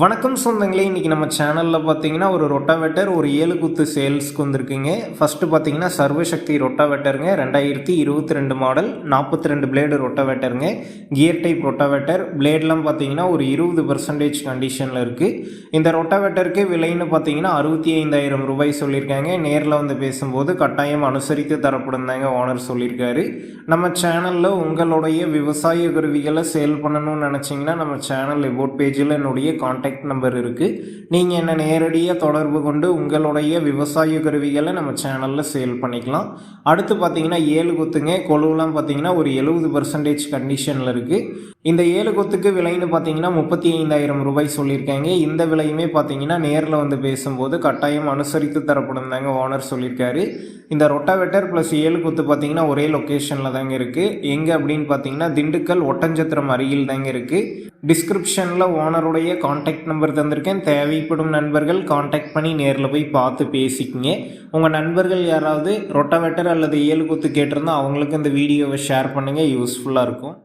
வணக்கம் சொந்தங்களே இன்றைக்கி நம்ம சேனலில் பார்த்தீங்கன்னா ஒரு ரொட்டாவேட்டர் ஒரு ஏழு குத்து சேல்ஸ்க்கு வந்திருக்குங்க. ஃபஸ்ட்டு பார்த்தீங்கன்னா சர்வசக்தி ரொட்டாவேட்டருங்க ரெண்டாயிரத்தி இருபத்தி ரெண்டு மாடல் நாற்பத்தி ரெண்டு பிளேடு ரொட்டாவேட்டருங்க கியர் டைப் ரொட்டாவேட்டர் பிளேட்லாம் பார்த்தீங்கன்னா ஒரு இருபது பர்சன்டேஜ் கண்டிஷனில் இருக்குது இந்த ரொட்டாவேட்டருக்கு விலைன்னு பார்த்தீங்கன்னா அறுபத்தி ஐந்தாயிரம் ரூபாய் சொல்லியிருக்காங்க. நேரில் வந்து பேசும்போது கட்டாயம் அனுசரித்து தரப்படும் தாங்க ஓனர் சொல்லியிருக்காரு. நம்ம சேனலில் உங்களுடைய விவசாய கருவிகளை சேல் பண்ணணும்னு நினச்சிங்கன்னா நம்ம சேனல் எபோட் பேஜில் என்னுடைய கான்டாக்ட் நம்பர் இருக்குது நீங்கள் என்னை நேரடியாக தொடர்பு கொண்டு உங்களுடைய விவசாய கருவிகளை நம்ம சேனலில் சேல் பண்ணிக்கலாம். அடுத்து பார்த்தீங்கன்னா ஏழு கொத்துங்க. கொழுவெலாம் பார்த்தீங்கன்னா ஒரு எழுபது பர்சன்டேஜ் கண்டிஷனில் இருக்குது இந்த ஏழு கொத்துக்கு விலைன்னு பார்த்தீங்கன்னா முப்பத்தி ஐந்தாயிரம் ரூபாய் சொல்லியிருக்காங்க. இந்த விலையுமே பார்த்தீங்கன்னா நேரில் வந்து பேசும்போது கட்டாயம் அனுசரித்து தரப்படும் தாங்க ஓனர் சொல்லியிருக்காரு. இந்த ரொட்டாவெட்டர் ப்ளஸ் ஏழு கொத்து பார்த்தீங்கன்னா ஒரே லொக்கேஷனில் தாங்க இருக்குது எங்கே அப்படின்னு பார்த்தீங்கன்னா திண்டுக்கல் ஒட்டஞ்சத்திரம் அருகில் தாங்க இருக்குது டிஸ்கிரிப்ஷனில் ஓனருடைய காண்டாக்ட் நம்பர் தந்திருக்கேன். தேவைப்படும் நண்பர்கள் காண்டாக்ட் பண்ணி நேரில் போய் பார்த்து பேசிக்கங்க. உங்கள் நண்பர்கள் யாராவது ரொட்டாவெட்டர் அல்லது ஏழு கொத்து கேட்டிருந்தா அவங்களுக்கு இந்த வீடியோவை ஷேர் பண்ணுங்கள் யூஸ்ஃபுல்லாக இருக்கும்.